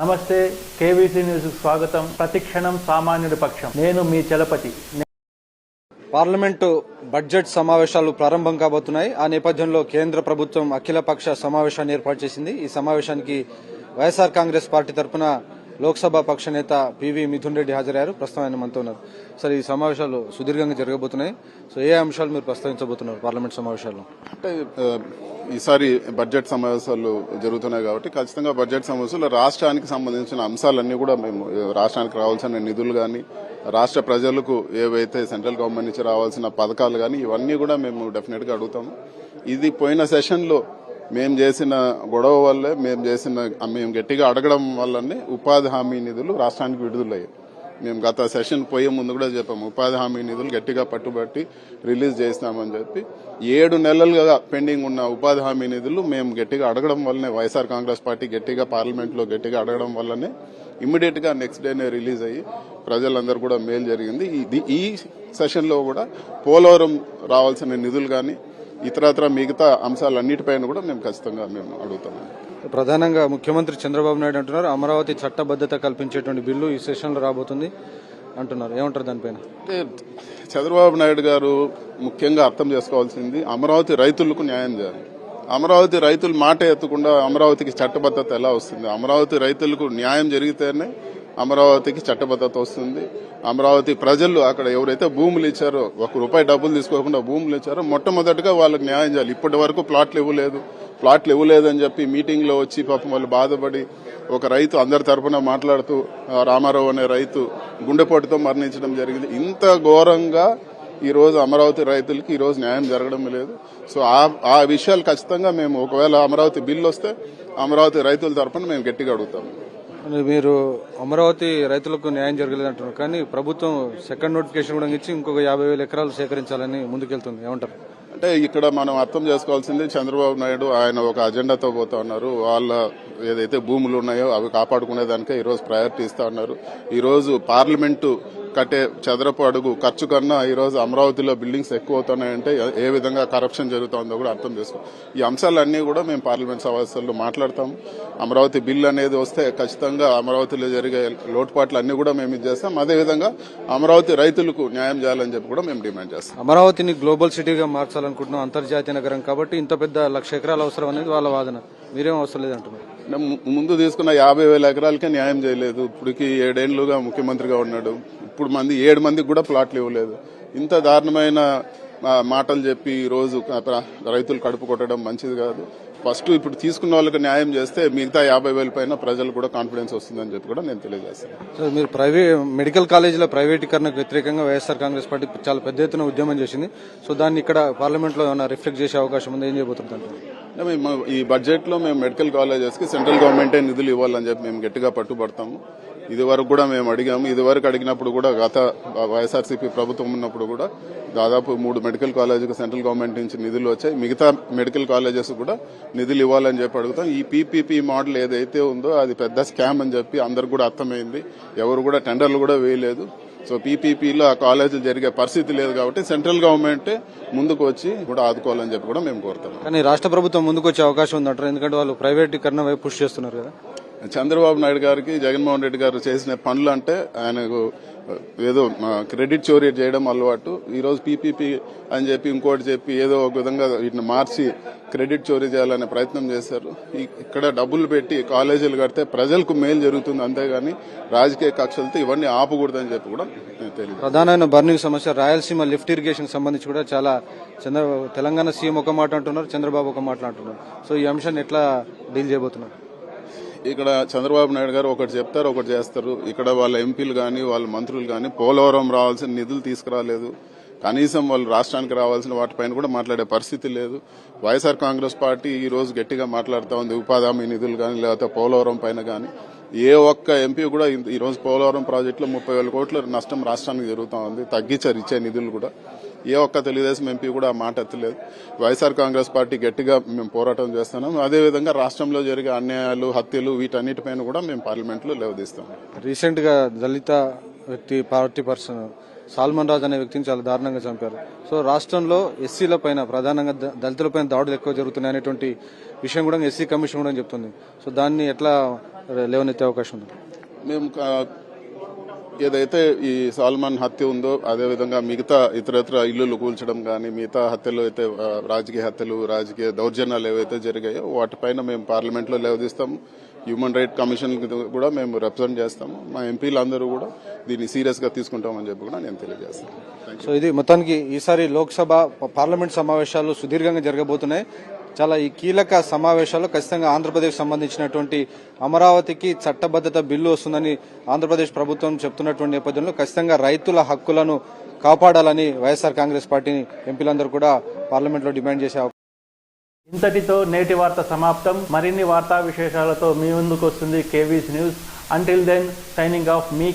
నమస్తే KVC news స్వాగతం. ప్రతిక్షణం సామాన్యుడి పక్షం. నేను మీ చలపతి. పార్లమెంటు బడ్జెట్ సమావేశాలు ప్రారంభం కాబోతున్నాయి. ఆ నేపథ్యంలో కేంద్ర ప్రభుత్వం అఖిలపక్ష సమావేశాన్ని ఏర్పాటు చేసింది. ఈ సమావేశానికి వైఎస్ఆర్ కాంగ్రెస్ పార్టీ తరఫున లోక్సభ పక్ష నేత పివి మిథున్ రెడ్డి హాజరయ్యారు. ప్రస్తుతం ఆయన మనతో ఉన్నారు. సార్ ఈ సమావేశాలు సుదీర్ఘంగా జరగబోతున్నాయి. సో ఏ అంశాలు మీరు ప్రస్తావించబోతున్నారు పార్లమెంట్ సమావేశాల్లో? అంటే ఈసారి బడ్జెట్ సమావేశాలు జరుగుతున్నాయి కాబట్టి ఖచ్చితంగా బడ్జెట్ సమావేశాలు రాష్ట్రానికి సంబంధించిన అంశాలన్నీ కూడా మేము రాష్ట్రానికి రావాల్సిన నిధులు కానీ రాష్ట్ర ప్రజలకు ఏవైతే సెంట్రల్ గవర్నమెంట్ నుంచి రావాల్సిన పథకాలు కానీ ఇవన్నీ కూడా మేము డెఫినెట్గా అడుగుతాము. ఇది పోయిన సెషన్లో మేము చేసిన గొడవ వల్లే మేము చేసిన మేము గట్టిగా అడగడం వల్లనే ఉపాధి హామీ నిధులు రాష్ట్రానికి విడుదలయ్యాయి. మేము గత సెషన్ పోయే ముందు కూడా చెప్పాము ఉపాధి హామీ నిధులు గట్టిగా పట్టుబట్టి రిలీజ్ చేసినామని చెప్పి. ఏడు నెలలుగా పెండింగ్ ఉన్న ఉపాధి హామీ నిధులు మేము గట్టిగా అడగడం వల్లనే వైఎస్ఆర్ కాంగ్రెస్ పార్టీ గట్టిగా పార్లమెంట్లో గట్టిగా అడగడం వల్లనే ఇమ్మీడియట్గా నెక్స్ట్ డేనే రిలీజ్ అయ్యి ప్రజలందరూ కూడా మేలు జరిగింది. ఇది ఈ సెషన్లో కూడా పోలవరం రావాల్సిన నిధులు కానీ ఇతరత్ర మిగతా అంశాలన్నిటిపైన కూడా మేము ఖచ్చితంగా మేము అడుగుతాము. ప్రధానంగా ముఖ్యమంత్రి చంద్రబాబు నాయుడు అంటున్నారు అమరావతి చట్టబద్ధత కల్పించేటువంటి బిల్లు ఈ సెషన్లో రాబోతుంది అంటున్నారు. ఏమంటారు దానిపైన? అంటే చంద్రబాబు నాయుడు గారు ముఖ్యంగా అర్థం చేసుకోవాల్సింది అమరావతి రైతులకు న్యాయం చేయాలి. అమరావతి రైతులు మాట ఎత్తకుండా అమరావతికి చట్టబద్ధత ఎలా వస్తుంది? అమరావతి రైతులకు న్యాయం జరిగితేనే అమరావతికి చట్టబద్ధత వస్తుంది. అమరావతి ప్రజలు అక్కడ ఎవరైతే భూములు ఇచ్చారో ఒక రూపాయి డబ్బులు తీసుకోకుండా భూములు ఇచ్చారో మొట్టమొదటిగా వాళ్ళకి న్యాయం చేయాలి. ఇప్పటి వరకు ప్లాట్లు ఇవ్వలేదు. ప్లాట్లు ఇవ్వలేదని చెప్పి మీటింగ్లో వచ్చి పాపం వాళ్ళు బాధపడి ఒక రైతు అందరి తరఫున మాట్లాడుతూ రామారావు అనే రైతు గుండెపోటుతో మరణించడం జరిగింది. ఇంత ఘోరంగా ఈరోజు అమరావతి రైతులకి ఈరోజు న్యాయం జరగడం లేదు. సో ఆ ఆ విషయాలు ఖచ్చితంగా మేము ఒకవేళ అమరావతి బిల్లు వస్తే అమరావతి రైతుల తరఫున మేము గట్టిగా అడుగుతాము మీరు అమరావతి రైతులకు న్యాయం జరగలేదంటున్నారు. కానీ ప్రభుత్వం సెకండ్ నోటిఫికేషన్ కూడా ఇచ్చి ఇంకొక యాభై వేల ఎకరాలు సేకరించాలని ముందుకెళ్తుంది. ఏమంటారు? అంటే ఇక్కడ మనం అర్థం చేసుకోవాల్సింది చంద్రబాబు నాయుడు ఆయన ఒక అజెండాతో పోతా ఉన్నారు. వాళ్ళ ఏదైతే భూములు ఉన్నాయో అవి కాపాడుకునేదానికే ఈరోజు ప్రయారిటీ ఇస్తా ఉన్నారు. ఈరోజు పార్లమెంటు కట్టే చదరపు అడుగు ఖర్చు కన్నా ఈ రోజు అమరావతిలో బిల్డింగ్స్ ఎక్కువ అవుతున్నాయంటే ఏ విధంగా కరప్షన్ జరుగుతుందో కూడా అర్థం చేసుకో ఈ అంశాలన్నీ కూడా మేము పార్లమెంట్ సమావేశాల్లో మాట్లాడతాము అమరావతి బిల్ అనేది వస్తే ఖచ్చితంగా అమరావతిలో జరిగే లోటుపాట్లు అన్ని కూడా మేము ఇది చేస్తాం. అదేవిధంగా అమరావతి రైతులకు న్యాయం చేయాలని చెప్పి కూడా మేము డిమాండ్ చేస్తాం. అమరావతిని గ్లోబల్ సిటీగా మార్చాలనుకుంటున్నాం అంతర్జాతీయ నగరం కాబట్టి ఇంత పెద్ద లక్ష ఎకరాలు అవసరం అనేది వాళ్ళ వాదన. మీరేం అవసరం లేదంటున్నారు. ముందు తీసుకున్న యాభై వేల ఎకరాలకే న్యాయం చేయలేదు. ఇప్పటికి ఏడేళ్ళుగా ముఖ్యమంత్రిగా ఉన్నాడు. ఇప్పుడు మంది ఏడు మందికి కూడా ప్లాట్లు ఇవ్వలేదు. ఇంత దారుణమైన మాటలు చెప్పి ఈ రోజు క- రైతులు కడుపు కొట్టడం మంచిది కాదు. ఫస్ట్ ఇప్పుడు తీసుకున్న వాళ్ళకి న్యాయం చేస్తే మిగతా యాభై వేల పైన ప్రజలు కూడా కాన్ఫిడెన్స్ వస్తుందని చెప్పి కూడా నేను తెలియజేస్తాను. సో మీరు ప్రైవేట్ మెడికల్ కాలేజీల ప్రైవేటీకరణకు వ్యతిరేకంగా వైఎస్ఆర్ కాంగ్రెస్ పార్టీ చాలా పెద్ద ఎత్తున ఉద్యమం చేసింది. సో దాన్ని ఇక్కడ పార్లమెంట్లో ఏమైనా రిఫ్లెక్ట్ చేసే అవకాశం ఉంది? ఏం చేయబోతుంది అంటారు? అంటే మేము ఈ బడ్జెట్లో మేము మెడికల్ కాలేజెస్కి సెంట్రల్ గవర్నమెంటే నిధులు ఇవ్వాలని చెప్పి మేము గట్టిగా పట్టుబడతాము. ఇదివరకు కూడా మేము అడిగాము. ఇదివరకు అడిగినప్పుడు కూడా గత వైఎస్ఆర్సీపీ ప్రభుత్వం ఉన్నప్పుడు కూడా దాదాపు మూడు మెడికల్ కాలేజీకి సెంట్రల్ గవర్నమెంట్ నుంచి నిధులు వచ్చాయి. మిగతా మెడికల్ కాలేజెస్ కూడా నిధులు ఇవ్వాలని చెప్పి అడుగుతాం. ఈ పీపీపీ మోడల్ ఏదైతే ఉందో అది పెద్ద స్కామ్ అని చెప్పి అందరికి కూడా అర్థమైంది. ఎవరు కూడా టెండర్లు కూడా వేయలేదు. సో పీపీపీలో ఆ కాలేజీలు జరిగే పరిస్థితి లేదు కాబట్టి సెంట్రల్ గవర్నమెంట్ ముందుకు వచ్చి కూడా ఆదుకోవాలని చెప్పి కూడా మేము కోరుతాం కానీ రాష్ట్ర ప్రభుత్వం ముందుకు వచ్చే అవకాశం ఉందంటారు. ఎందుకంటే వాళ్ళు ప్రైవేటీకరణ వైపు పుష్ చేస్తున్నారు కదా. చంద్రబాబు నాయుడు గారికి జగన్మోహన్ రెడ్డి గారు చేసిన పనులు అంటే ఆయనకు ఏదో క్రెడిట్ చోరీ చేయడం అలవాటు. ఈ రోజు పీపీపీ అని చెప్పి ఇంకోటి చెప్పి ఏదో ఒక విధంగా వీటిని మార్చి క్రెడిట్ చోరీ చేయాలనే ప్రయత్నం చేశారు. ఇక్కడ డబ్బులు పెట్టి కాలేజీలు కడితే ప్రజలకు మేలు జరుగుతుంది అంతేగాని రాజకీయ కక్షలతో ఇవన్నీ ఆపకూడదని చెప్పి కూడా తెలియదు ప్రధానమైన బర్నింగ్ సమస్య రాయలసీమ లిఫ్ట్ ఇరిగేషన్ సంబంధించి కూడా చాలా చంద్ర తెలంగాణ సీఎం ఒక మాట అంటున్నారు చంద్రబాబు ఒక మాట అంటున్నారు. సో ఈ అంశాన్ని ఎట్లా డీల్ చేయబోతున్నారు? ఇక్కడ చంద్రబాబు నాయుడు గారు ఒకటి చెప్తారు ఒకటి చేస్తారు. ఇక్కడ వాళ్ళ ఎంపీలు కానీ వాళ్ళ మంత్రులు కానీ పోలవరం రావాల్సిన నిధులు తీసుకురాలేదు. కనీసం వాళ్ళు రాష్ట్రానికి రావాల్సిన వాటిపైన కూడా మాట్లాడే పరిస్థితి లేదు. వైఎస్ఆర్ కాంగ్రెస్ పార్టీ ఈ రోజు గట్టిగా మాట్లాడుతూ ఉంది ఉపాధి హామీ నిధులు కానీ లేకపోతే పోలవరం పైన కానీ ఏ ఒక్క ఎంపీ కూడా ఈ రోజు పోలవరం ప్రాజెక్టులో ముప్పై వేల కోట్ల నష్టం రాష్ట్రానికి జరుగుతూ ఉంది తగ్గించారు ఇచ్చే నిధులు కూడా. ఏ ఒక్క తెలుగుదేశం ఎంపీ కూడా ఆ మాట ఎత్తలేదు. వైఎస్ఆర్ కాంగ్రెస్ పార్టీ గట్టిగా మేము పోరాటం చేస్తున్నాం. అదేవిధంగా రాష్ట్రంలో జరిగే అన్యాయాలు హత్యలు వీటన్నిటిపైన కూడా మేము పార్లమెంట్లో లేవదీస్తాం. రీసెంట్గా దళిత వ్యక్తి పార్టీ పర్సన్ సాల్మన్ రాజ్ అనే వ్యక్తిని చాలా దారుణంగా చంపారు. సో రాష్ట్రంలో ఎస్సీల పైన ప్రధానంగా ద- దళితులపైన దాడులు ఎక్కువ జరుగుతున్నాయి అనేటువంటి విషయం కూడా ఎస్సీ కమిషన్ కూడా చెప్తుంది. సో దాన్ని ఎట్లా లేవనెత్తే అవకాశం ఉంది? మేము ఏదైతే ఈ సాల్మాన్ హత్య ఉందో అదేవిధంగా మిగతా ఇతరత్ర ఇల్లులు కూల్చడం కానీ మిగతా హత్యలు అయితే రాజకీయ హత్యలు రాజకీయ దౌర్జన్యాలు ఏవైతే జరిగాయో వాటిపైన మేము పార్లమెంట్లో లేవదీస్తాము. హ్యూమన్ రైట్ కమిషన్ కూడా మేము రిప్రజెంట్ చేస్తాము. మా ఎంపీలు అందరూ కూడా దీన్ని సీరియస్గా తీసుకుంటామని చెప్పి కూడా నేను తెలియజేస్తాను. సో ఇది మొత్తానికి ఈసారి లోక్సభ పార్లమెంట్ సమావేశాలు సుదీర్ఘంగా జరగబోతున్నాయి. చాలా ఈ కీలక సమావేశాలు ఖచ్చితంగా ఆంధ్రప్రదేశ్ సంబంధించినటువంటి అమరావతికి చట్టబద్ధత బిల్లు వస్తుందని ఆంధ్రప్రదేశ్ ప్రభుత్వం చెప్తున్నటువంటి నేపథ్యంలో ఖచ్చితంగా రైతుల హక్కులను కాపాడాలని వైఎస్ఆర్ కాంగ్రెస్ పార్టీ ఎంపీలందరూ కూడా పార్లమెంట్లో డిమాండ్ చేసే ఇంతటితో నేటి వార్త సమాప్తం. మరిన్ని వార్తా విశేషాలతో మీ ముందుకు వస్తుంది KVS news. Until then signing off మీ